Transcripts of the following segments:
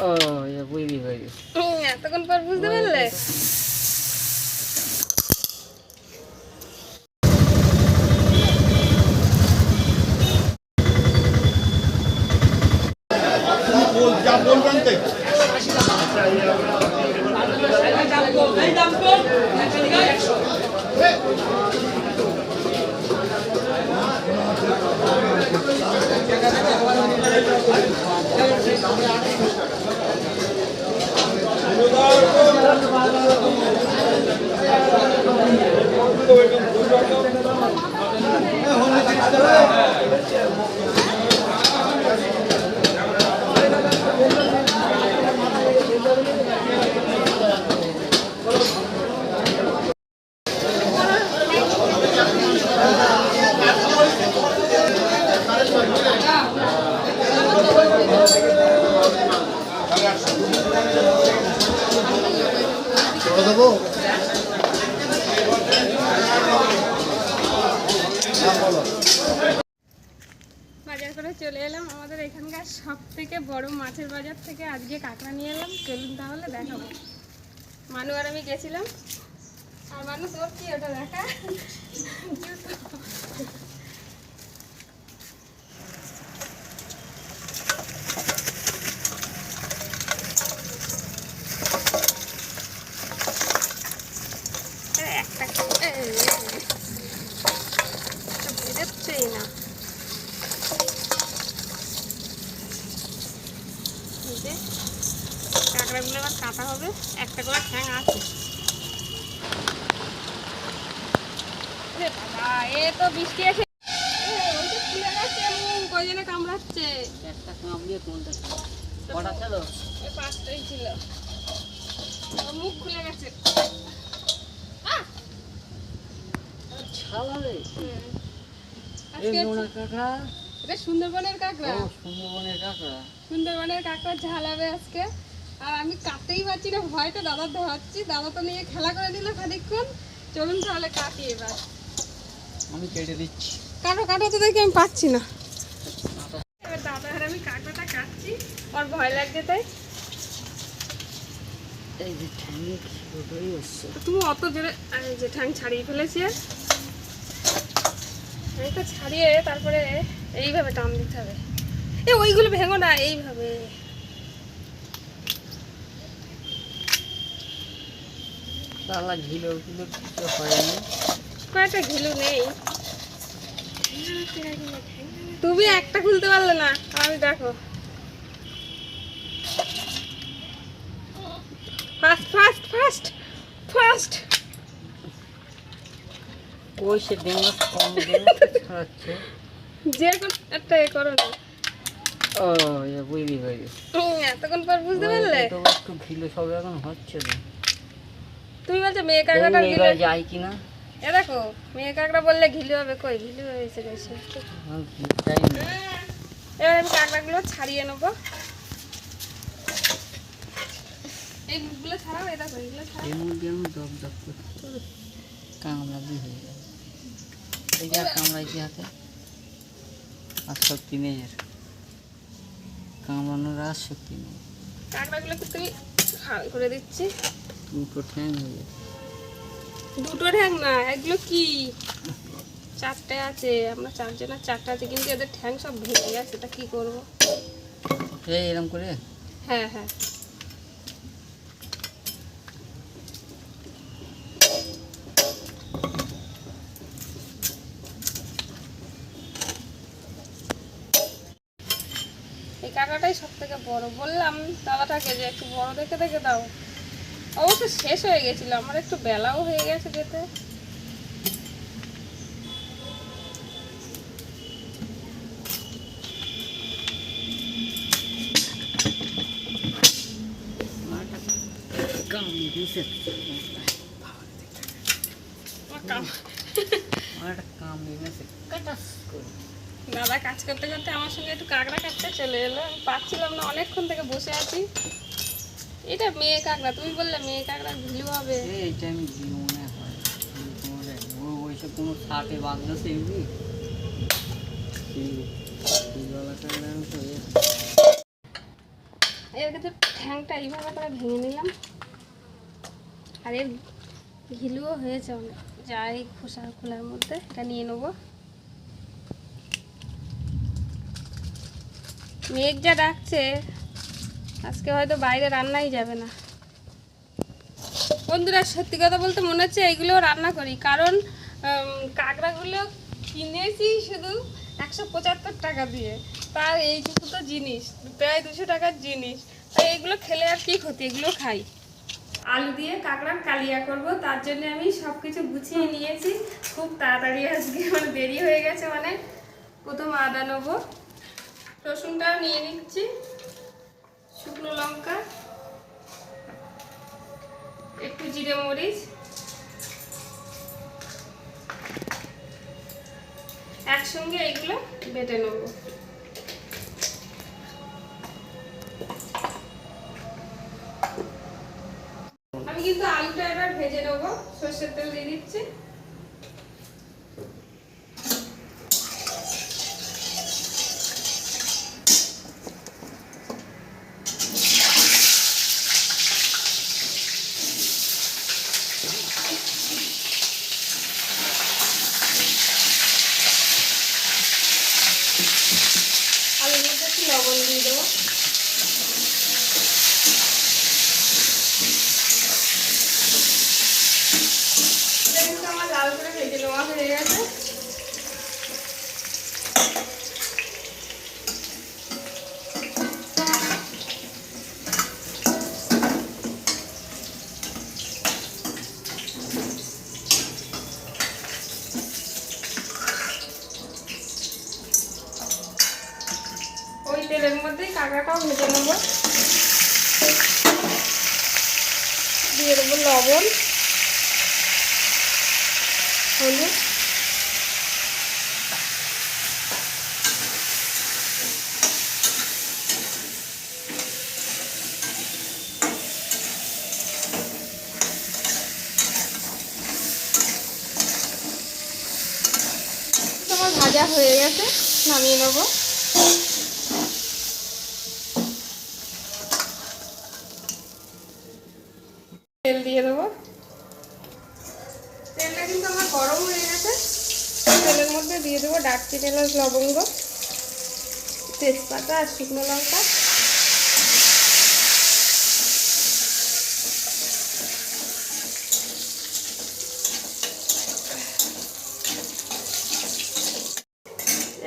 ও এ বুঝলি হয়ে গেছে। এতক্ষণ পর বুঝতে পারলে? বাজার করে চলে এলাম আমাদের এখানকার সব থেকে বড় মাছের বাজার থেকে। আজকে কাঁকড়া নিয়ে এলাম। চলুন তাহলে দেখাবো মানু আর আমি গেছিলাম। আর মানুষ ওর কি ওটা দেখা জুতো। আরে একটা এই, এই, এই। এটা বেরোচ্ছেই না এই যে কাঁকড়াগুলো এবার কাটা হবে একটা করে ঠ্যাং আছে এ বাবা, এ তো বৃষ্টি এসে কামড়াচ্ছে। একটা কামড়িয়ে কোনটা কটা ছিল? পাঁচটাই ছিল। মুখ খুলে গেছে। সুন্দরবনের কাঁকড়া। সুন্দরবনের কাঁকড়া। সুন্দরবনের কাঁকড়া ঝাল হবে আজকে। আর আমি কাটতেই পারছি না ভয়তে দাদা ধরাচ্ছি দাদা তো নিয়ে খেলা করে দিল খানিকক্ষণ। চলুন তাহলে কাটি এবার। আমি কেটে দিচ্ছি। কাটো কাটো তো দেখি আমি পাচ্ছি না। এবার দাদা আর আমি কাঁকড়াটা কাটছি ওর ভয় লাগছে তাই। এই যে ঠ্যাঙ্গে ছোটই হচ্ছে। তো তুমি অত জোরে এই যে ঠ্যাং ছাড়িয়ে ফেলেছি ঠ্যাংটা ছাড়িয়ে তারপরে এইভাবে টান দিতে হবে। এ ওইগুলো ভেঙো না এইভাবে। তালা ঘিলো ঘিলো কিছু হয়নি। কয়েকটা ঘিলু নেই। তুমি একটা খুলতে পারলে না। আমি দেখো। ফাস্ট ফাস্ট ফাস্ট ফাস্ট ওই সে ডিঙ্গাস কম দিয়ে যে কোনো একটা এ করো না ও এ বুঝলি হয়ে গেছে। এতক্ষণ পর বুঝতে পারলে? তো একটু ঘিলো সব এখন হচ্ছে তো তুমি বলছো মেয়ে এবার যায় কিনা? এ দেখো মেয়ে কাঁকড়া বললে ঘিলু হবে কই? ঘিলু হয়েছে গেছে এবার আমি কাঁকড়াগুলো ছাড়িয়ে নেব। এই মুখগুলো ছাড়াও এই দেখো এগুলো ছাড়াও। আমি দপ দপ করছি কামড়া দিয়ে হয়ে যাবে এই যা কামড়াইছি হাতে? আর শক্তি নেই এর। কামড়ানোর আর শক্তি নেই। কাঁকড়াগুলোকে তুমি করে দিচ্ছি। হয়ে যাবে দুটো ঠ্যাং না এগুলো কি? চারটে আছে আমরা চারজনের চারটে আছে কিন্তু এদের ঠ্যাং সব ভেঙে গেছে তা কি করব? এই এরম করে? হ্যাঁ হ্যাঁ। এই কাকাটাই সব থেকে বড়। বললাম দাদাটাকে যে একটু বড় দেখে দেখে দাও। অবশ্য শেষ হয়ে গেছিল আমার একটু বেলাও হয়ে গেছে যেতে দাদা কাজ করতে করতে আমার সঙ্গে একটু কাঁকড়া কাটতে চলে এলো। পাচ্ছিলাম না অনেকক্ষণ থেকে বসে আছি। এটা মেয়ে কাঁকড়া তুমি বললে মেয়ে কাঁকড়া ভিলু হবে। এইটা আমি জীবনে হয় তোমার ও ওইসব কোনো থাকে বাঁধলো সেগুলি? এর কাছে ঠ্যাংটা এইভাবে করে ভেঙে নিলাম। আর এর ঘিলুও হয়েছে অনেক। যা এই খোসা খোলার মধ্যে এটা নিয়ে নেব। মেঘ যা ডাকছে আজকে হয়তো বাইরে রান্নাই যাবে না। বন্ধুরা, সত্যি কথা বলতে মনে হচ্ছে এইগুলো রান্না করি। কারণ কাঁকড়াগুলো কিনেছি শুধু একশো পঁচাত্তর টাকা দিয়ে। তার এইটুকু তো জিনিস, প্রায় দুশো টাকার জিনিস। তাই এগুলো খেলে আর কি ক্ষতি? এগুলো খাই। আলু দিয়ে কাঁকড়ার কালিয়া করব, তার জন্য আমি সব কিছু গুছিয়ে নিয়েছি। খুব তাড়াতাড়ি আজকে মানে দেরি হয়ে গেছে মানে প্রথম আদা নেব। রসুনটাও নিয়ে নিচ্ছি। শুকনো লঙ্কা, একটু জিরে মরিচ, একসঙ্গে এইগুলো বেটে নেব। আমি কিন্তু আলুটা এবার ভেজে নেব, সর্ষের তেল দিয়ে দিচ্ছি। লবণ হলুদ। ভাজা হয়ে গেছে নামিয়ে নেব তেল দিয়ে দেবো তেলটা কিন্তু আমার গরম হয়ে গেছে তেলের মধ্যে দিয়ে দারচিনি এলাচ লবঙ্গ, তেজপাতা আর শুকনো লঙ্কা।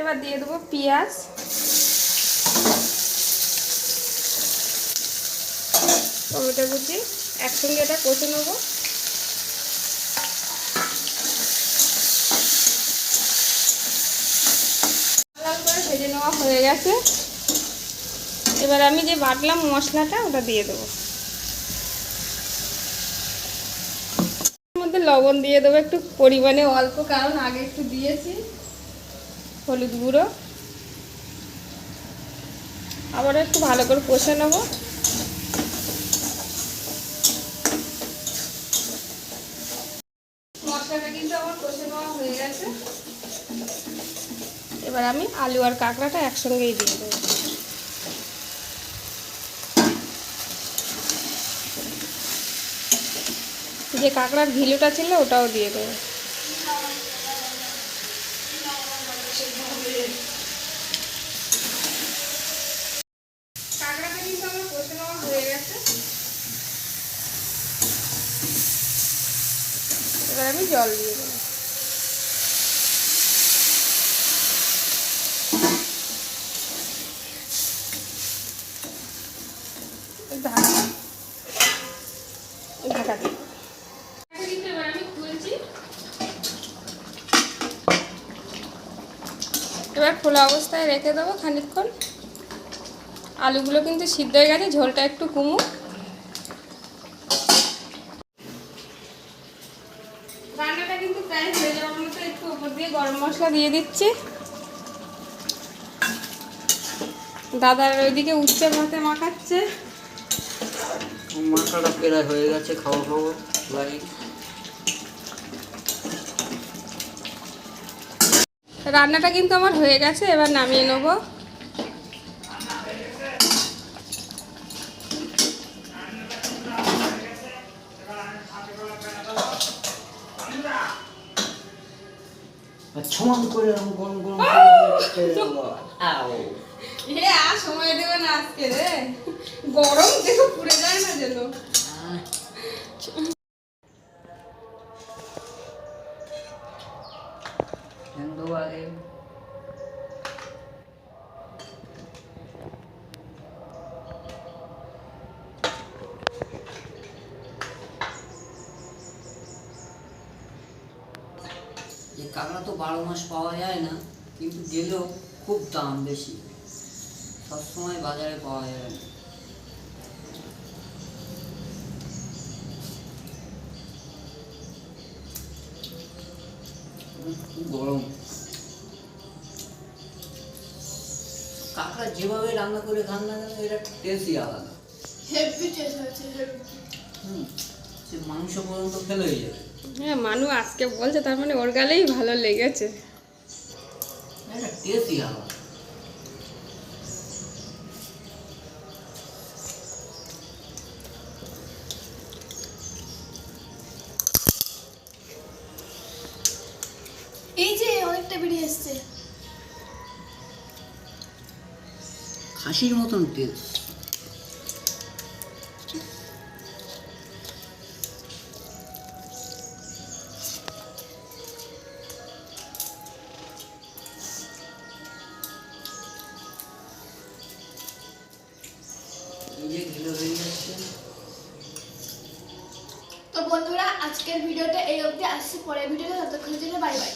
এবার দিয়ে দেবো পেঁয়াজ। টমেটো কুচি। একসঙ্গে এটা কষে নেব। ভেজে নেওয়া হয়ে গেছে। এবার আমি যে বাটলাম মশলাটা, ওটা দিয়ে দেবো। মধ্যে লবণ দিয়ে দেবো একটু পরিমাণে অল্প, কারণ আগে একটু দিয়েছি। হলুদ গুঁড়ো। আবার একটু ভালো করে কষে নেব। মশলাটা কিন্তু আমার কষে নেওয়া হয়ে গেছে। এবার আমি আলু আর কাঁকড়াটা একসঙ্গেই দিয়ে দেবো। যে কাঁকড়ার ঘিলুটা ছিল ওটাও দিয়ে দেবো। এবার আমি জল দিয়ে ঢাকা দিই এবার খোলা অবস্থায় রেখে দেবো খানিকক্ষণ। আলুগুলো কিন্তু সিদ্ধ হয়ে গেছে, ঝোলটা একটু রান্নাটা কিন্তু গরম মশলা দিয়ে দিচ্ছি। দাদার ওইদিকে উচ্চে ভাতে মাখাচ্ছে। মাথাটা প্রায় হয়ে গেছে খাওয়া খাব লাগে রান্নাটা কিন্তু আমার হয়ে গেছে এবার নামিয়ে নেব। ছমান করে গরম গরম আও। সময় দেবে না আজকে রে। গরম দেখো যায় না যেন। কাঁকড়া তো বারো মাস পাওয়া যায় না, কিন্তু গেলেও খুব দাম বেশি। সবসময় বাজারে পাওয়া যায় না। গরম। কাঁকড়া যেভাবে রান্না করে খান না কেন এটা টেস্টই আলাদা। হেভি টেস্ট হয়েছে হুম সে মাংস পর্যন্ত ফেল হয়ে যাবে। হ্যাঁ মানু আজকে বলছে তার মানে ওর গালেই ভালো লেগেছে। এটা টেস্টই আলাদা। অনেকটা বেরিয়ে এসছে। খাসির মতন টেস্ট তো বন্ধুরা আজকের ভিডিওটা এই অবধি। আসছি পরের ভিডিওটা ততক্ষণের জন্য বাই বাই।